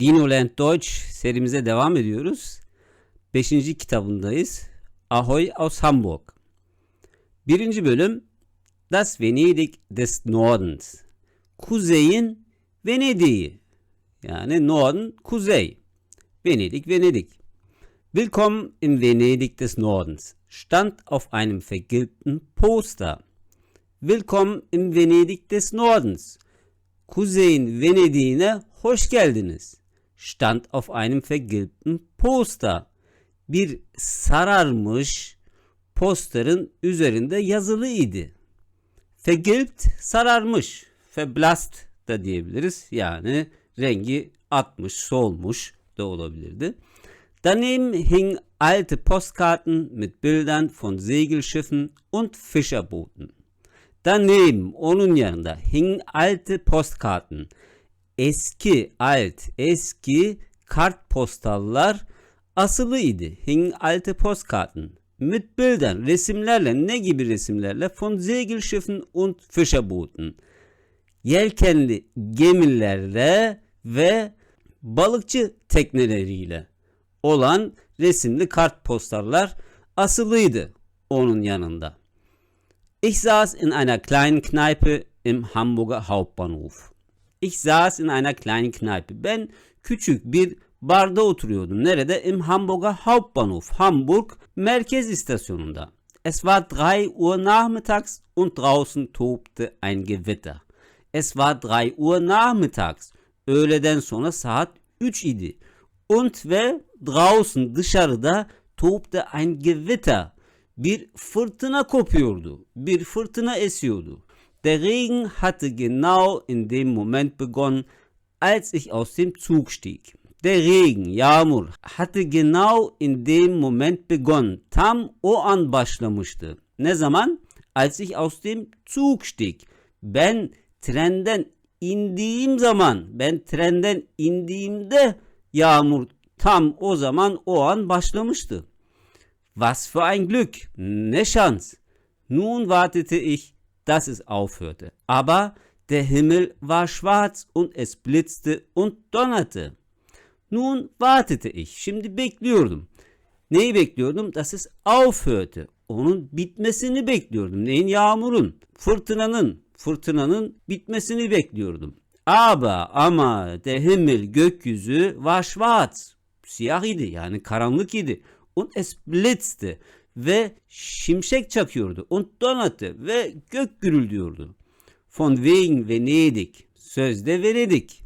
Dino Land Deutsch serimize devam ediyoruz. Beşinci kitabındayız. Ahoy aus Hamburg. Birinci bölüm Das Venedig des Nordens. Kuzeyin Venedik'i. Yani Norden, Kuzey. Venedig, Venedig. Willkommen in Venedig des Nordens. Stand auf einem vergilbten Poster. Willkommen in Venedig des Nordens. Kuzeyin Venedik'ine hoş geldiniz. Stand auf einem vergilbten Poster. Bir sararmış posterin üzerinde yazılı idi. Vergilbt sararmış. Verblasst da diyebiliriz. Yani rengi atmış, solmuş da olabilirdi. Daneben hingen alte Postkarten mit Bildern von Segelschiffen und Fischerbooten. Daneben, onun yanında hingen alte Postkarten. Eski, alt, eski kartpostallar asılı idi. Hingen alte Postkarten. Mit Bildern, resimlerle, ne gibi resimlerle? Von Segelschiffen und Fischerbooten. Yelkenli gemilerle ve balıkçı tekneleriyle olan resimli kartpostallar asılıydı onun yanında. Ich saß in einer kleinen Kneipe im Hamburger Hauptbahnhof. Ich saß in einer kleinen Kneipe. Ben küçük bir barda oturuyordum. Nerede? Im Hamburger Hauptbahnhof. Hamburg Merkez istasyonunda. Es war 3 Uhr nachmittags und draußen tobte ein Gewitter. Es war 3 Uhr nachmittags. Öğleden sonra saat 3 idi. Und ve draußen dışarıda tobte ein Gewitter. Bir fırtına kopuyordu. Bir fırtına esiyordu. Der Regen hatte genau in dem Moment begonnen, als ich aus dem Zug stieg. Der Regen, yağmur, hatte genau in dem Moment begonnen. Tam o an başlamıştı. Ne zaman? Als ich aus dem Zug stieg. Ben trenden indiğim zaman, ben trenden indiğimde yağmur tam o zaman o an başlamıştı. Was für ein Glück, ne Chance. Nun wartete ich, dass es aufhörte. Aber der Himmel war schwarz und es blitzte und donnerte. Nun wartete ich. Şimdi bekliyordum. Neyi bekliyordum? Dass es aufhörte. Onun bitmesini bekliyordum. Neyin? Yağmurun, fırtınanın, fırtınanın bitmesini bekliyordum. Aber ama der Himmel gökyüzü war schwarz. Siyah idi yani karanlık idi. Und es blitzte ve şimşek çakıyordu. Und donnerte ve gök gürüldüyordu. Von wegen Venedig. Sözde Venedik.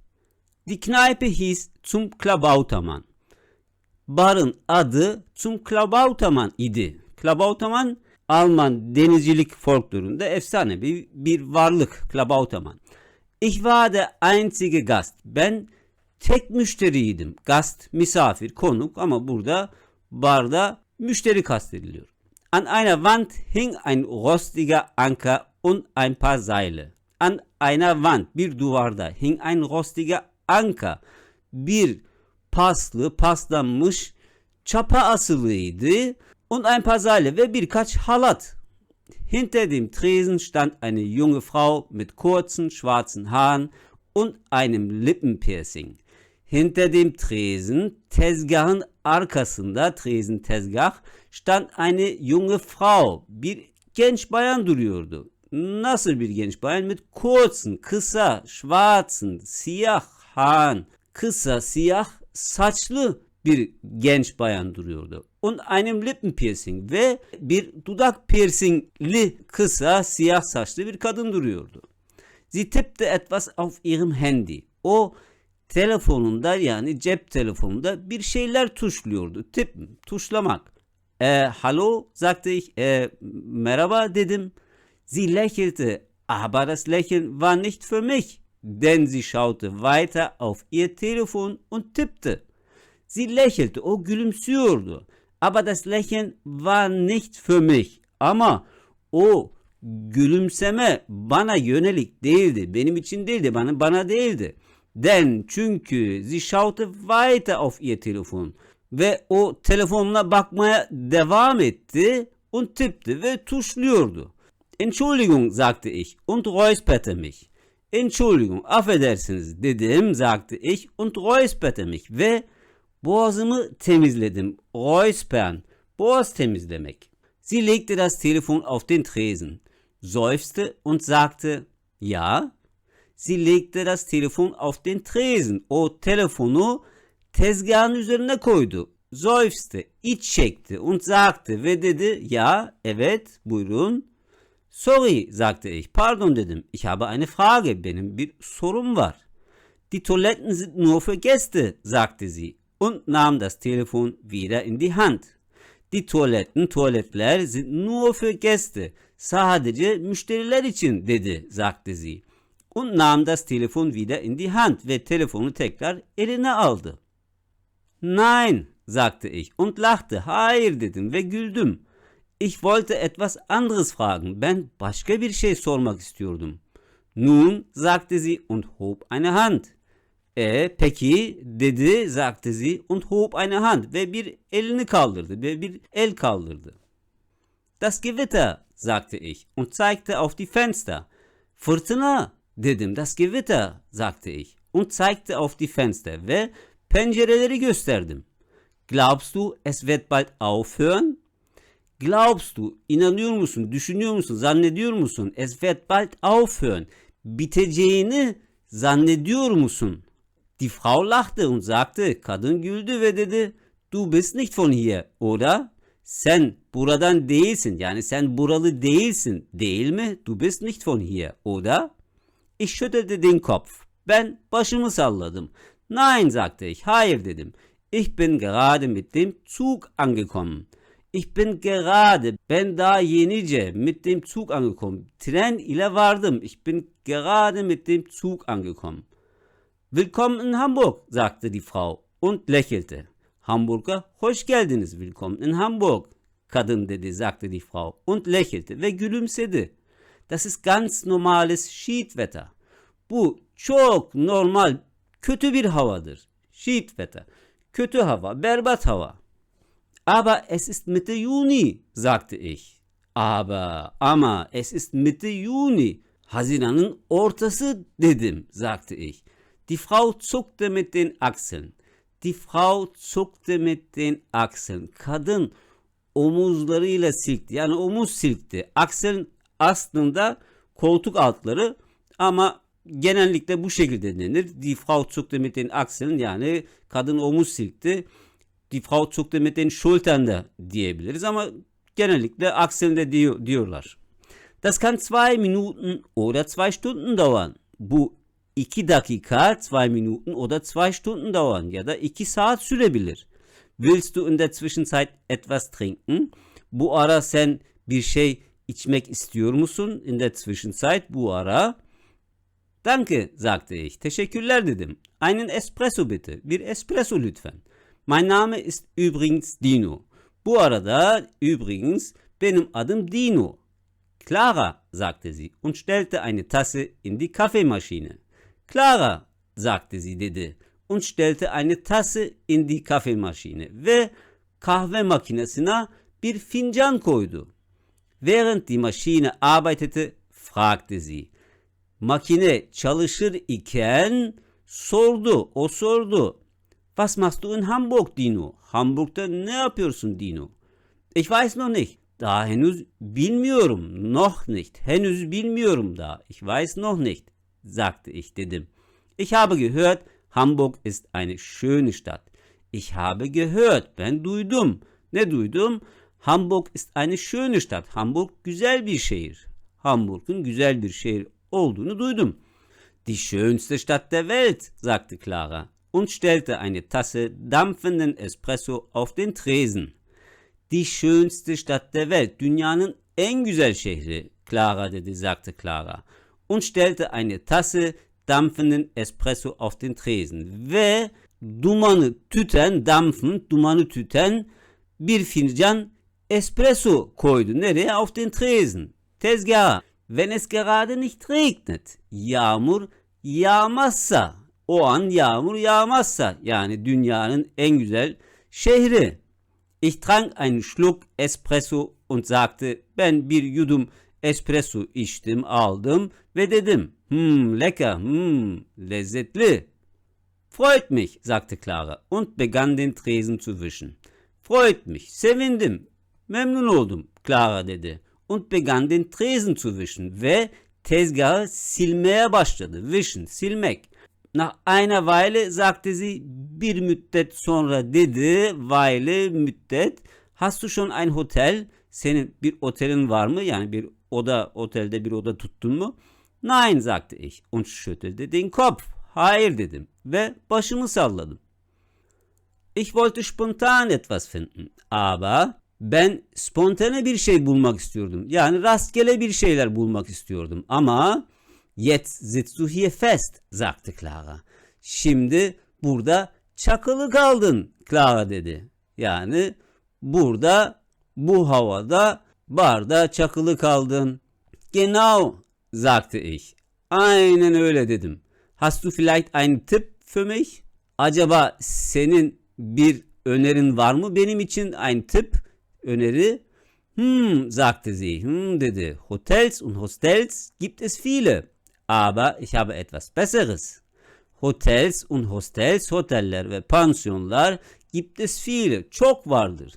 Die Kneipe hieß Zum Klabautermann. Barın adı Zum Klabautermann idi. Klabautermann Alman denizcilik folklorunda efsane bir, bir varlık Klabautermann. Ich war der einzige Gast. Ben tek müşteriydim. Gast misafir, konuk ama burada barda müşteri kastediliyor. An einer Wand hing ein rostiger Anker und ein paar Seile. An einer Wand, bir duvarda hing ein rostiger Anker. Bir paslı, paslanmış çapa asılıydı und ein paar Seile ve birkaç halat. Hinter dem Tresen stand eine junge Frau mit kurzen schwarzen Haaren und einem Lippenpiercing. Hinter dem Tresen, tezgahın arkasında, Tresen tezgah, stand eine junge Frau. Bir genç bayan duruyordu. Nasıl bir genç bayan? Mit kurzen, kısa, schwarzen, siyah Haaren. Kısa, siyah, saçlı bir genç bayan duruyordu. Und einem Lippenpiercing ve bir dudak piercingli kısa siyah saçlı bir kadın duruyordu. Sie tippte etwas auf ihrem Handy. O telefonunda yani cep telefonunda bir şeyler tuşluyordu. Tip, tuşlamak. E, hallo sagte ich. E, merhaba dedim. Sie lächelte, aber das Lächeln war nicht für mich, denn sie schaute weiter auf ihr Telefon und tippte. Sie lächelte, o gülümsüyordu. Aber das Lächeln war nicht für mich. Ama o gülümseme bana yönelik değildi. Benim için değildi, bana bana değildi. Denn çünkü sie schaute weiter auf ihr Telefon ve o telefonuna bakmaya devam etti und tippte ve tuşluyordu. Entschuldigung sagte ich und räusperte mich. Entschuldigung, affedersiniz dedim, sagte ich und räusperte mich ve boğazımı temizledim. Räuspern, boğaz temizlemek. Sie legte das Telefon auf den Tresen, seufzte und sagte, ja. Sie legte das Telefon auf den Tresen. O telefonu tezgahın üzerine koydu. Seufzte, iç çekti und sagte ve dedi, ja, evet, buyurun. Sorry, sagte ich. Pardon dedim. Ich habe eine Frage. Benim bir sorum var. Die Toiletten sind nur für Gäste, sagte sie und nahm das Telefon wieder in die Hand. Die Tualetten, tuvaletler sind nur für Gäste. Sadece müşteriler için dedi, sagte sie. Und nahm das Telefon wieder in die Hand ve telefonu tekrar eline aldı. Nein, sagte ich und lachte. Hayır dedim ve güldüm. Ich wollte etwas anderes fragen. Ben başka bir şey sormak istiyordum. Nun, sagte sie und hob eine Hand. E peki dedi, sagte sie und hob eine Hand ve bir elini kaldırdı ve bir el kaldırdı. Das Gewitter, sagte ich und zeigte auf die Fenster. Fırtına dedim. Das Gewitter, sagte ich und zeigte auf die Fenster ve pencereleri gösterdim. Glaubst du, es wird bald aufhören? Glaubst du, inanıyor musun, düşünüyor musun, zannediyor musun? Es wird bald aufhören. Biteceğini zannediyor musun? Die Frau lachte und sagte, kadın güldü ve dedi, du bist nicht von hier, oder? Sen buradan değilsin, yani sen buralı değilsin, değil mi? Du bist nicht von hier, oder? Ich schüttelte den Kopf. Ben başımı salladım. Nein, sagte ich, hayır dedim. Ich bin gerade mit dem Zug angekommen. Ich bin gerade, ben daha yenice mit dem Zug angekommen. Tren ile vardım. Ich bin gerade mit dem Zug angekommen. Willkommen in Hamburg, sagte die Frau und lächelte. Hamburg'a hoş geldiniz. Willkommen in Hamburg. Kadın dedi, sagte die Frau und lächelte ve gülümsedi. Das ist ganz normales Schiedwetter. Bu çok normal, kötü bir havadır. Schiedwetter. Kötü hava, berbat hava. Aber es ist Mitte Juni, sagte ich. Aber, ama es ist Mitte Juni. Haziran'ın ortası dedim, sagte ich. Die Frau zuckte mit den Achseln. Die Frau zuckte mit den Achseln. Kadın omuzlarıyla silkti. Yani omuz silkti. Akselin aslında koltuk altları ama genellikle bu şekilde denir. Die Frau zuckte mit den Achseln yani kadın omuz silkti. Die Frau zuckte mit den Schultern da diyebiliriz ama genellikle akselinde diyor, diyorlar. Das kann zwei Minuten oder zwei Stunden dauern. Bu iki dakika, zwei Minuten oder zwei Stunden dauern ya da iki saat sürebilir. Willst du in der Zwischenzeit etwas trinken? Bu ara sen bir şey içmek istiyor musun? In der Zwischenzeit bu ara. Danke, sagte ich. Teşekkürler dedim. Einen Espresso bitte. Bir espresso lütfen. Mein Name ist übrigens Dino. Bu arada übrigens benim adım Dino. Clara, sagte sie und stellte eine Tasse in die Kaffeemaschine. Clara, sagte sie dedi und stellte eine Tasse in die Kaffeemaschine ve kahve makinesine bir fincan koydu. Während die Maschine arbeitete, fragte sie. Makine çalışır iken sordu, o sordu. Was machst du in Hamburg, Dino? Hamburg'da ne yapıyorsun Dino? Ich weiß noch nicht. Daha henüz bilmiyorum. Noch nicht. Henüz bilmiyorum da. Ich weiß noch nicht, sagte ich dedim. Ich habe gehört, Hamburg ist eine schöne Stadt. Ich habe gehört. Ben duydum. Ne duydum? Hamburg ist eine schöne Stadt. Hamburg güzel bir şehir. Hamburg'un güzel bir şehir olduğunu duydum. Die schönste Stadt der Welt, sagte Clara und stellte eine Tasse dampfenden Espresso auf den Tresen. Die schönste Stadt der Welt, dünyanın en güzel şehri, Clara dedi, sagte Clara. Und stellte eine Tasse dampfenden Espresso auf den Tresen. Ve dumanı tüten, dampfen, dumanı tüten bir fincan espresso koydu. Nereye? Auf den Tresen. Tezgaha. Wenn es gerade nicht regnet. Yağmur yağmazsa. O an yağmur yağmazsa. Yani dünyanın en güzel şehri. Ich trank einen Schluck Espresso und sagte, ben bir yudum espresso içtim, aldım ve dedim. Hm, lecker, hm, lezzetli. Freut mich, sagte Clara und begann den Tresen zu wischen. Freut mich, sevindim, memnun oldum, Clara dedi. Und begann den Tresen zu wischen ve tezgahı silmeye başladı. Wischen, silmek. Nach einer Weile sagte sie, bir müddet sonra dedi, Weile, müddet. Hast du schon ein Hotel? Senin bir otelin var mı? Yani bir oda, otelde bir oda tuttun mu? Nein, sagte ich und schüttelte den Kopf. Hayır dedim ve başımı salladım. Ich wollte spontan etwas finden, aber ben spontane bir şey bulmak istiyordum. Yani rastgele bir şeyler bulmak istiyordum ama Jetzt sitzt du hier fest, sagte Clara. Şimdi burada çakılı kaldın, Clara dedi. Yani burada bu havada barda çakılı kaldın. Genau, sagte ich. Aynen öyle dedim. Hast du vielleicht einen Tipp für mich? Acaba senin bir önerin var mı benim için? Ein Tipp, öneri. Hm, sagte sie. Hm, dedi. Hotels und Hostels gibt es viele. Aber ich habe etwas Besseres. Hotels und Hostels, oteller ve pansiyonlar gibt es viele. Çok vardır.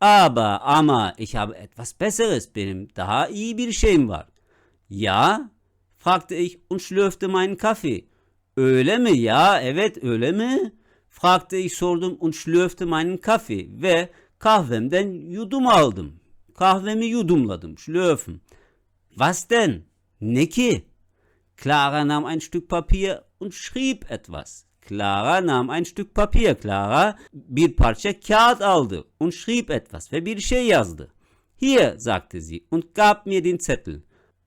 Aber ama ich habe etwas Besseres. Benim daha iyi bir şeyim var. Ja? fragte ich und schlürfte meinen Kaffee. Öyle mi ya? Evet öyle mi? fragte ich sordum und schlürfte meinen Kaffee ve kahvemden yudum aldım. Kahvemi yudumladım. Schlürfen. Was denn? Ne ki? Clara nahm ein Stück Papier und schrieb etwas. Clara nahm ein Stück Papier. Clara bir parça kağıt aldı und schrieb etwas ve bir şey yazdı. Hier, sagte sie und gab mir den Zettel.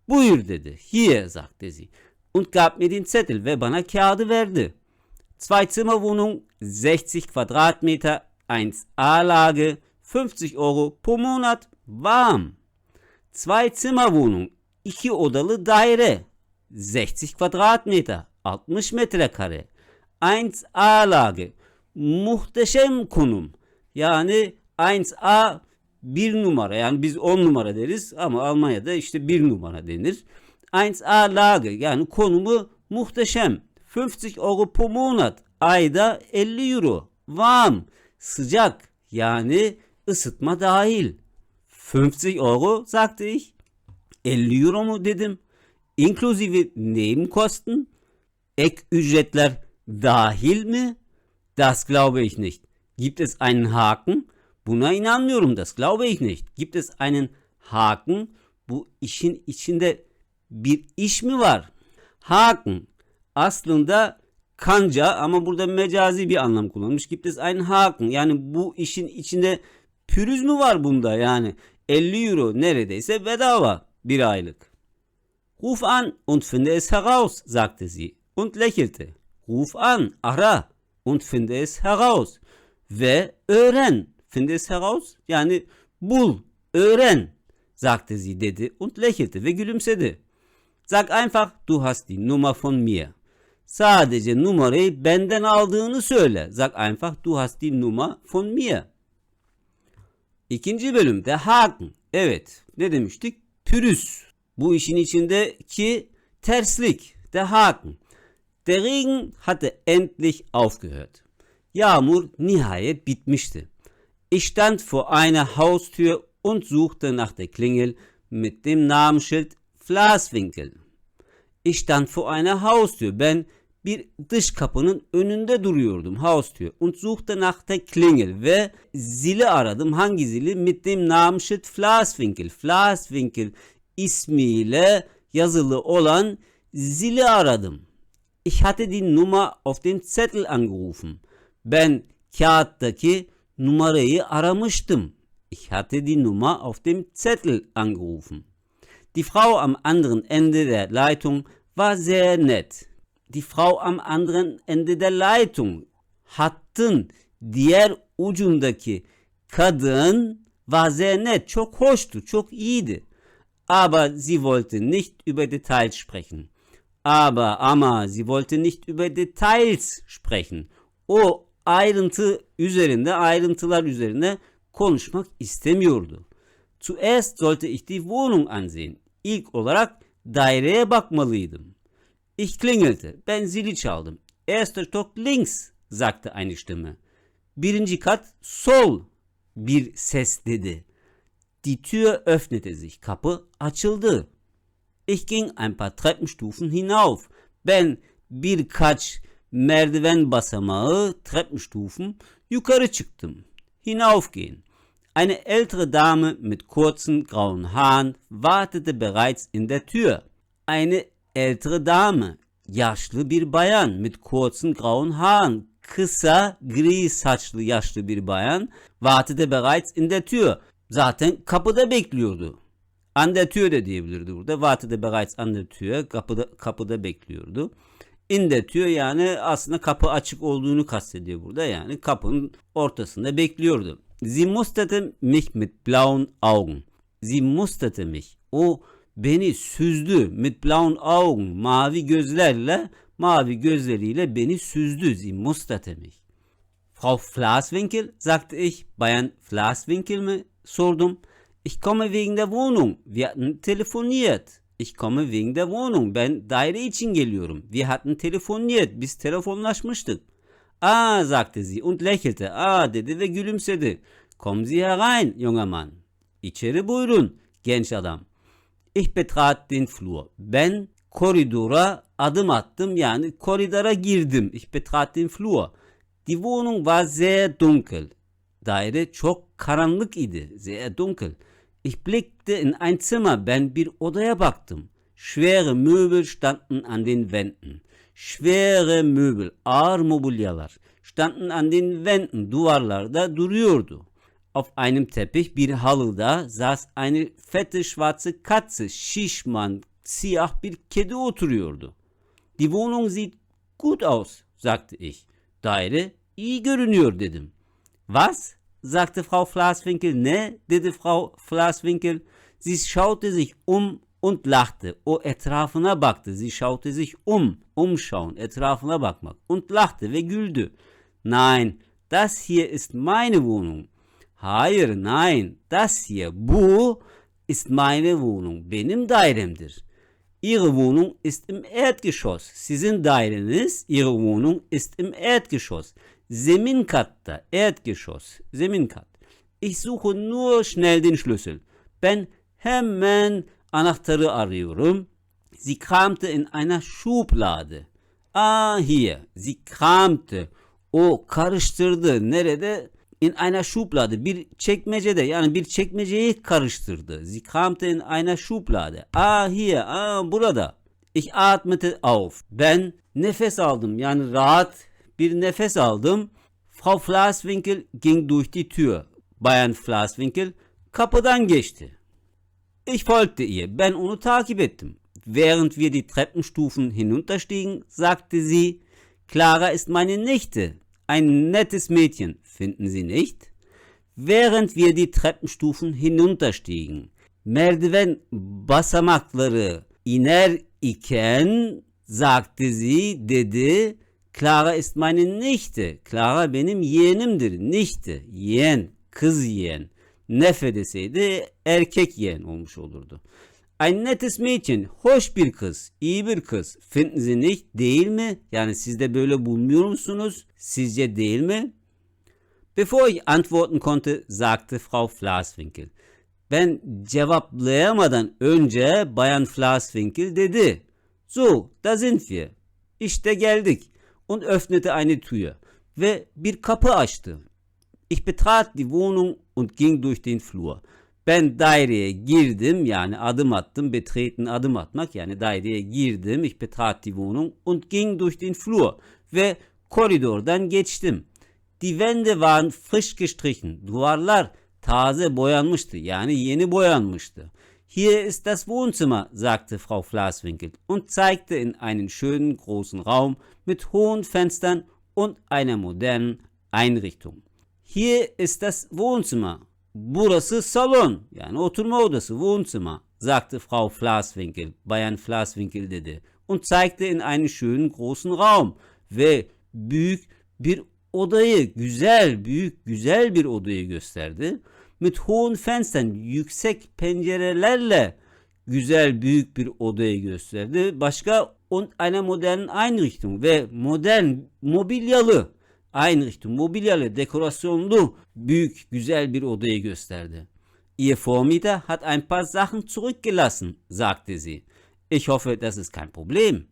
Buyur dedi. Hier, sagte sie und gab mir den Zettel ve bana kağıdı verdi. Zwei Zimmerwohnung, 60 Quadratmeter, 1A-Lage, 50 Euro pro Monat, warm. Zwei Zimmerwohnung, iki odalı daire, 60 Quadratmeter, 60 metrekare. 1A lage. Muhteşem konum. Yani 1A bir numara yani biz 10 numara deriz ama Almanya'da işte bir numara denir. 1A lage yani konumu muhteşem. 50 euro pro monat ayda 50 euro. Warm sıcak yani ısıtma dahil. 50 euro sagte ich. 50 euro mu dedim inklusive Nebenkosten, Ek ücretler dahil mi? Das glaube ich nicht. Gibt es einen Haken? Buna inanmıyorum. Das glaube ich nicht. Gibt es einen Haken? Bu işin içinde bir iş mi var? Haken aslında kanca ama burada mecazi bir anlam kullanmış. Gibt es einen Haken? Yani bu işin içinde pürüz mü var bunda? Yani 50 euro neredeyse bedava bir aylık. Ruf an und finde es heraus, sagte sie und lächelte. Ruf an, ara und finde es heraus. Ve öğren, finde es heraus. Yani bul, öğren, sagte sie dedi und lächelte ve gülümsedi. Sag einfach, du hast die Nummer von mir. Sadece numarayı benden aldığını söyle. Sag einfach, du hast die Nummer von mir. İkinci bölümde Haken. Evet, ne demiştik? Pürüz. Bu işin içindeki terslik, der Haken. Der Regen hatte endlich aufgehört. Yağmur nihayet bitmişti. Ich stand vor einer Haustür und suchte nach der Klingel mit dem Namensschild Flaswinkel. Stand vor einer Haustür. Ben bir dış kapının önünde duruyordum. Haustür. Und suchte nach der Klingel. Ve zili aradım. Hangi zili? Mit dem Namensschild Flaswinkel. Flaswinkel ismiyle yazılı olan zili aradım. Ich hatte die Nummer auf dem Zettel angerufen. Ben kağıttaki numarayı aramıştım. Ich hatte die Nummer auf dem Zettel angerufen. Die Frau am anderen Ende der Leitung war sehr nett. Die Frau am anderen Ende der Leitung, hattın diğer ucundaki kadın war sehr nett, çok hoştu, çok iyiydi. Aber sie wollte nicht über Details sprechen. Aber ama sie wollte nicht über Details sprechen. O ayrıntı üzerinde, ayrıntılar üzerine konuşmak istemiyordu. Zuerst sollte ich die Wohnung ansehen. İlk olarak daireye bakmalıydım. Ich klingelte. Ben zili çaldım. Erster Stock links, sagte eine Stimme. Birinci kat sol bir ses dedi. Die Tür öffnete sich. Kapı açıldı. Ich ging ein paar Treppenstufen hinauf. Ben birkaç merdiven basamağı Treppenstufen yukarı çıktım. Hinaufgehen. Eine ältere Dame mit kurzen grauen Haaren wartete bereits in der Tür. Eine ältere Dame, yaşlı bir bayan mit kurzen grauen Haaren, kısa gri saçlı yaşlı bir bayan wartete bereits in der Tür. Zaten kapıda bekliyordu. An der Tür de diyebilirdi burada. Wartete bereits an der Tür. Kapıda, kapıda bekliyordu. In der Tür yani aslında kapı açık olduğunu kastediyor burada. Yani kapının ortasında bekliyordu. Sie musterte mich mit blauen Augen. Sie musterte mich. O beni süzdü mit blauen Augen. Mavi gözlerle, mavi gözleriyle beni süzdü. Sie musterte mich. Frau Flaswinkel, sagte ich. Bayan Flaswinkel mi? Sordum. Ich komme wegen der Wohnung. Wir hatten telefoniert. Ich komme wegen der Wohnung. Ben daire için geliyorum. Wir hatten telefoniert. Biz telefonlaşmıştık. Ah, sagte sie und lächelte. Ah, dedi ve gülümsedi. Kommen Sie herein, junger Mann. İçeri buyurun, genç adam. Ich betrat den Flur. Ben koridora adım attım yani koridora girdim. Ich betrat den Flur. Die Wohnung war sehr dunkel. Daire çok karanlık idi. Sehr dunkel. Ich blickte in ein Zimmer. Ben bir odaya baktım. Schwere Möbel standen an den Wänden. Schwere Möbel, ağır mobilyalar standen an den Wänden, duvarlarda duruyordu. Auf einem Teppich, bir halıda, saß eine fette schwarze Katze, şişman, siyah bir kedi oturuyordu. Die Wohnung sieht gut aus, sagte ich. Daire iyi görünüyor dedim. Was? sagte Frau Flaswinkel. Ne? dedi Frau Flaswinkel. Sie schaute sich um und lachte. O etrafına baktı. Sie schaute sich um. Umschauen, etrafına bakmak. Und lachte ve güldü. Nein, das hier ist meine Wohnung. Hayır, nein, das hier, bu ist meine Wohnung. Benim dairemdir. Ihre Wohnung ist im Erdgeschoss. Sizin daireniz, Ihre Wohnung ist im Erdgeschoss. Zemin katta, Erdgeschoss, zemin kat. Ich suche nur schnell den Schlüssel. Ben hemen anahtarı arıyorum. Sie kramte in einer Schublade. Ah hier, sie kramte. O karıştırdı. Nerede? In einer Schublade. Bir çekmecede yani bir çekmeceyi karıştırdı. Sie kramte in einer Schublade. Ah hier, ah burada. Ich atmete auf. Ben nefes aldım. Yani rahat bir nefes aldım. Frau Flaswinkel ging durch die Tür. Bayan Flaswinkel kapıdan geçti. Ich folgte ihr. Ben onu takip ettim. Während wir die Treppenstufen hinunterstiegen, sagte sie, Clara ist meine Nichte. Ein nettes Mädchen, finden Sie nicht? Während wir die Treppenstufen hinunterstiegen, merdiven basamakları iner iken, sagte sie, dedi, Clara ist meine Nichte. Clara benim yeğenimdir. Nichte, yeğen, kız yeğen. Nefe deseydi erkek yeğen olmuş olurdu. Ein nettes Mädchen, hoş bir kız, iyi bir kız. Finden Sie nicht, değil mi? Yani siz de böyle bulmuyor musunuz? Sizce değil mi? Bevor ich antworten konnte, sagte Frau Flaswinkel. Ben cevaplayamadan önce Bayan Flaswinkel dedi. So, da sind wir. İşte geldik. Und öffnete eine Tür. Ve bir kapı açtı. Ich betrat die Wohnung und ging durch den Flur. Ben daireye girdim yani adım attım. Betreten adım atmak yani daireye girdim. Ich betrat die Wohnung und ging durch den Flur. Ve koridordan geçtim. Die Wände waren frisch gestrichen. Duvarlar taze boyanmıştı yani yeni boyanmıştı. Hier ist das Wohnzimmer, sagte Frau Flaswinkel und zeigte in einen schönen großen Raum mit hohen Fenstern und einer modernen Einrichtung. Hier ist das Wohnzimmer. Burası salon. Yani oturma odası. Wohnzimmer. sagte Frau Flaswinkel. Bayan Flaswinkel dedi. Und zeigte in einen schönen großen Raum. Ve büyük bir odayı, güzel, büyük, güzel bir odayı gösterdi. Mit hohen Fenstern, yüksek pencerelerle güzel, büyük bir odayı gösterdi. Başka und einer modernen Einrichtung ve modern mobilyalı Einrichtung, mobilyalı, dekorasyonlu, büyük, güzel bir odayı gösterdi. Ihr Vormieter hat ein paar Sachen zurückgelassen, sagte sie. Ich hoffe, das ist kein Problem.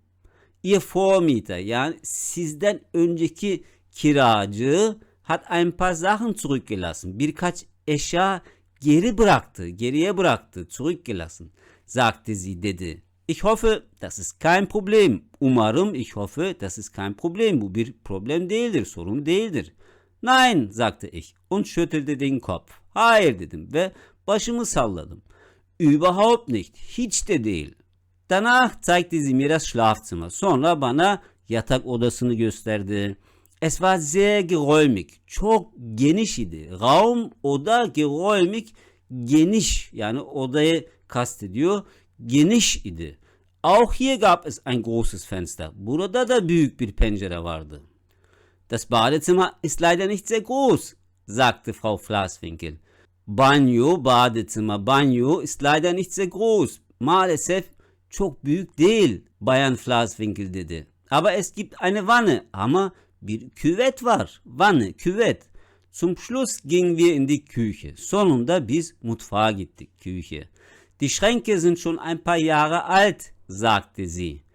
Ihr Vormieter yani sizden önceki kiracı hat ein paar Sachen zurückgelassen. Birkaç eşya geri bıraktı, geriye bıraktı, zurückgelassen, sagte sie dedi. Ich hoffe, das ist kein Problem. Umarım, ich hoffe, das ist kein Problem. Bu bir problem değildir, sorun değildir. Nein, sagte ich und schüttelte den Kopf. Hayır dedim ve başımı salladım. Überhaupt nicht, hiç de değil. Danach zeigte sie mir das Schlafzimmer. Sonra bana yatak odasını gösterdi. Es war sehr geräumig. Çok geniş idi. Raum, oda, geräumig, geniş. Yani odayı kastediyor. Geniş idi. Auch hier gab es ein großes Fenster. Burada da büyük bir pencere vardı. Das Badezimmer ist leider nicht sehr groß, sagte Frau Flaswinkel. Banyo, Badezimmer, Banyo ist leider nicht sehr groß. Maalesef çok büyük değil, Bayan Flaswinkel dedi. Aber es gibt eine Wanne, ama bir küvet var. Wanne, küvet. Zum Schluss gingen wir in die Küche. Sonunda biz mutfağa gittik, Küche. Die Schränke sind schon ein paar Jahre alt, sagte sie.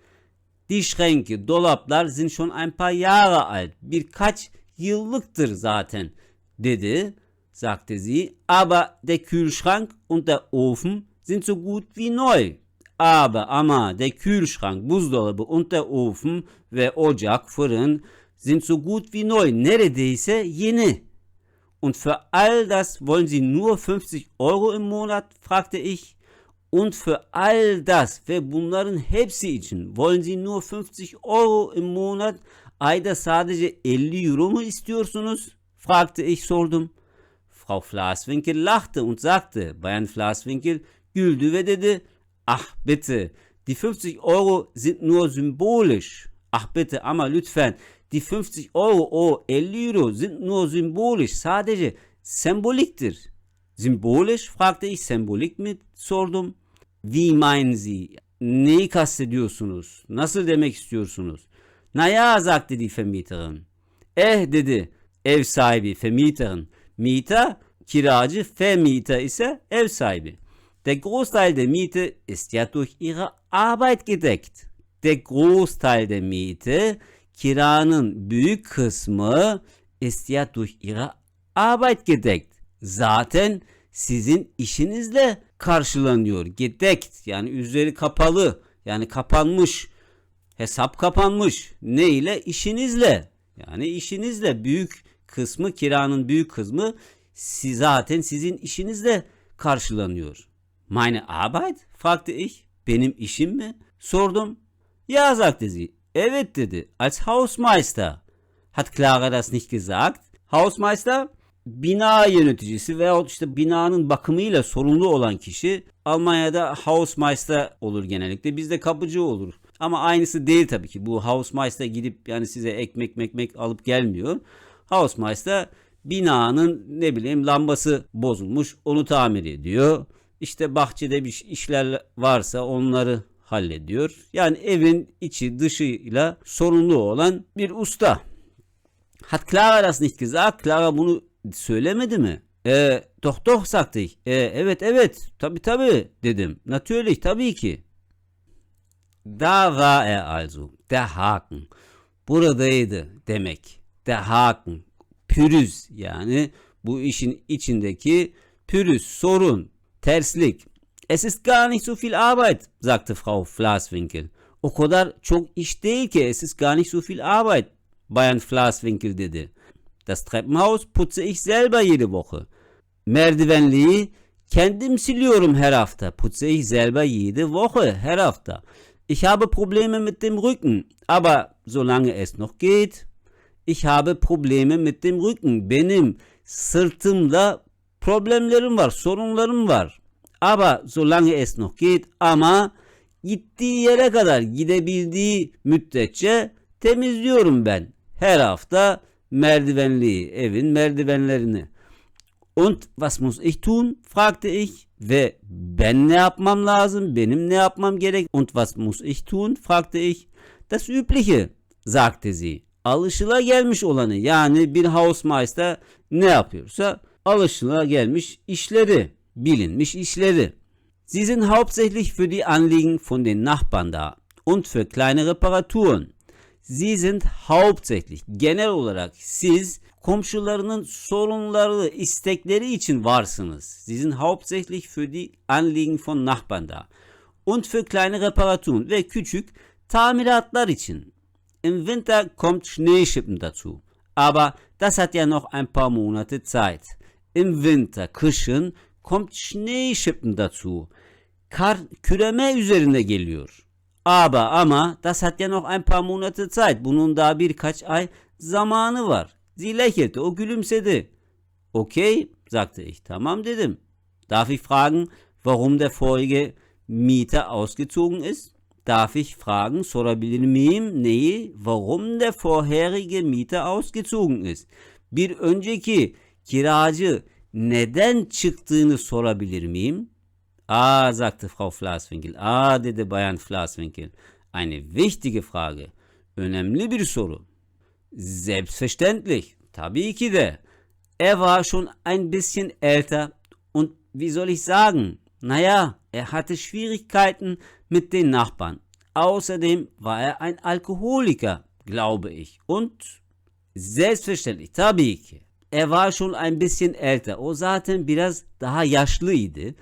Die Schränke, dolaplar sind schon ein paar Jahre alt. Birkaç yıllıktır zaten, dedi, sagte sie. Aber der Kühlschrank und der Ofen sind so gut wie neu. Aber ama der Kühlschrank, buzdolabı und der Ofen ve ocak, fırın sind so gut wie neu. Neredeyse yeni. Und für all das wollen Sie nur 50 Euro im Monat? fragte ich. Und für all das ve bunların hepsi için wollen Sie nur 50 Euro im Monat? Ayda sadece 50 Euro mu istiyorsunuz? fragte ich sordum. Frau Flaswinkel lachte und sagte, Bayan Flaswinkel güldü ve dedi, Ach bitte, die 50 Euro sind nur symbolisch. Ach bitte ama lütfen, die 50 Euro, o 50 Euro sind nur symbolisch, sadece semboliktir. Symbolisch fragte ich, sembolik mi sordum. Wie meinen Sie? Neyi kastediyorsunuz? Nasıl demek istiyorsunuz? Naja, sagte die Vermieterin. Eh dedi ev sahibi, Vermieterin. Mieter, kiracı, Vermieter ise ev sahibi. Der Großteil der Miete ist ja durch ihre Arbeit gedeckt. Der Großteil der Miete, kiranın büyük kısmı ist ja durch ihre Arbeit gedeckt. Zaten sizin işinizle karşılanıyor. Gedeckt yani üzeri kapalı yani kapanmış. Hesap kapanmış. Ne ile? İşinizle. Yani işinizle büyük kısmı kiranın büyük kısmı siz zaten sizin işinizle karşılanıyor. Meine Arbeit? fragte ich. Benim işim mi? Sordum. Ja, sagte sie. Evet dedi. Als Hausmeister. Hat Clara das nicht gesagt? Hausmeister bina yöneticisi veyahut işte binanın bakımıyla sorumlu olan kişi Almanya'da Hausmeister olur genellikle. Bizde kapıcı olur. Ama aynısı değil tabii ki. Bu Hausmeister gidip yani size ekmek mekmek alıp gelmiyor. Hausmeister binanın ne bileyim lambası bozulmuş onu tamir ediyor. İşte bahçede bir işler varsa onları hallediyor. Yani evin içi dışıyla sorumlu olan bir usta. Hat Clara das nicht gesagt? Clara bunu söylemedi mi? E, doch doch. E, evet evet tabi tabi dedim. Natürlich tabii ki. Da war er also. Der Haken. Buradaydı demek. Der Haken. Pürüz yani bu işin içindeki pürüz, sorun, terslik. Es ist gar nicht so viel Arbeit, sagte Frau Flaswinkel. O kadar çok iş değil ki, es ist gar nicht so viel Arbeit, Bayan Flaswinkel dedi. Das Treppenhaus putze ich selber jede Woche. Merdivenliği kendim siliyorum her hafta. Putze ich selber jede Woche, her hafta. Ich habe Probleme mit dem Rücken, aber solange es noch geht, ich habe Probleme mit dem Rücken. Benim sırtımda problemlerim var, sorunlarım var. Aber solange es noch geht ama gittiği yere kadar gidebildiği müddetçe temizliyorum ben. Her hafta merdivenliği, evin merdivenlerini. Und was muss ich tun? fragte ich. Ve ben ne yapmam lazım? Benim ne yapmam gerek? Und was muss ich tun? fragte ich. Das Übliche, sagte sie. Alışıla gelmiş olanı yani bir Hausmeister ne yapıyorsa alışıla gelmiş işleri, bilinmiş işleri. Sie sind hauptsächlich für die Anliegen von den Nachbarn da und für kleine Reparaturen. Sie sind hauptsächlich genel olarak siz komşularının sorunları, istekleri için varsınız. Sie sind hauptsächlich für die Anliegen von Nachbarn da und für kleine Reparaturen ve küçük tamiratlar için. Im Winter kommt Schneeschippen dazu. Aber das hat ja noch ein paar Monate Zeit. Im Winter, kışın kommt Schneeschippen dazu. Kar küreme üzerine geliyor. Aber ama das hat ja noch ein paar Monate Zeit. Bunun daha birkaç ay zamanı var. Sie lächelte, o gülümsedi. Okay, sagte ich. Tamam dedim. Darf ich fragen, warum der vorige Mieter ausgezogen ist? Darf ich fragen, sorabilir miyim neyi? Warum der vorherige Mieter ausgezogen ist? Bir önceki kiracı neden çıktığını sorabilir miyim? Ah, sagte Frau Flaswinkel. Ah, dedi Bayan Flaswinkel. Eine wichtige Frage. Önemli bir soru. Selbstverständlich. Tabii ki de. Er war schon ein bisschen älter und wie soll ich sagen? Naja, er hatte Schwierigkeiten mit den Nachbarn. Außerdem war er ein Alkoholiker, glaube ich. Und selbstverständlich, tabii ki. Er war schon ein bisschen älter. O zaten biraz daha yaşlıydı.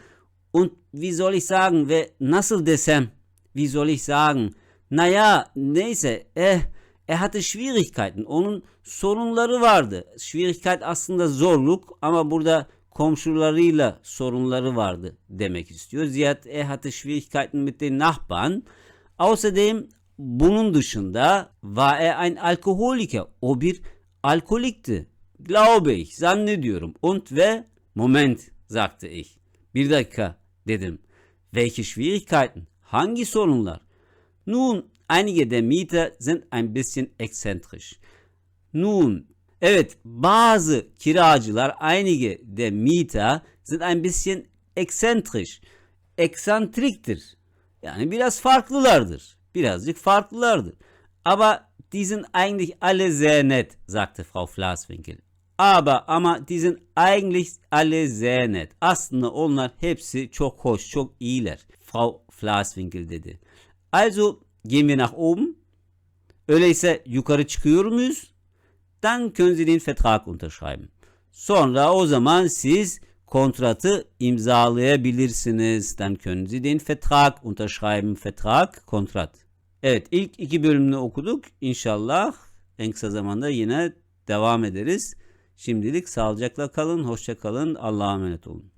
Und wie soll ich sagen ve nasıl desem? Wie soll ich sagen? Naja, neyse, eh, er hatte Schwierigkeiten. Onun sorunları vardı. Schwierigkeit aslında zorluk ama burada komşularıyla sorunları vardı demek istiyor. Ziyad er hatte Schwierigkeiten mit den Nachbarn. Außerdem bunun dışında war er ein Alkoholiker. O bir alkolikti. Glaube ich, zannediyorum. Und ve Moment, sagte ich. Bir dakika dedim. Welche Schwierigkeiten? Hangi sorunlar? Nun, einige der Mieter sind ein bisschen exzentrisch. Nun, evet bazı kiracılar, einige der Mieter sind ein bisschen exzentrisch. Eksantriktir. Yani biraz farklılardır. Birazcık farklılardır. Aber die sind eigentlich alle sehr nett, sagte Frau Flaswinkel. Aber ama die sind eigentlich alle sehr nett. Aslında onlar hepsi çok hoş, çok iyiler. Frau Flaswinkel dedi. Also gehen wir nach oben. Öyleyse yukarı çıkıyor muyuz? Dann können Sie den Vertrag unterschreiben. Sonra o zaman siz kontratı imzalayabilirsiniz. Dann können Sie den Vertrag unterschreiben. Vertrag, kontrat. Evet ilk iki bölümünü okuduk. İnşallah en kısa zamanda yine devam ederiz. Şimdilik sağlıcakla kalın, hoşça kalın, Allah'a emanet olun.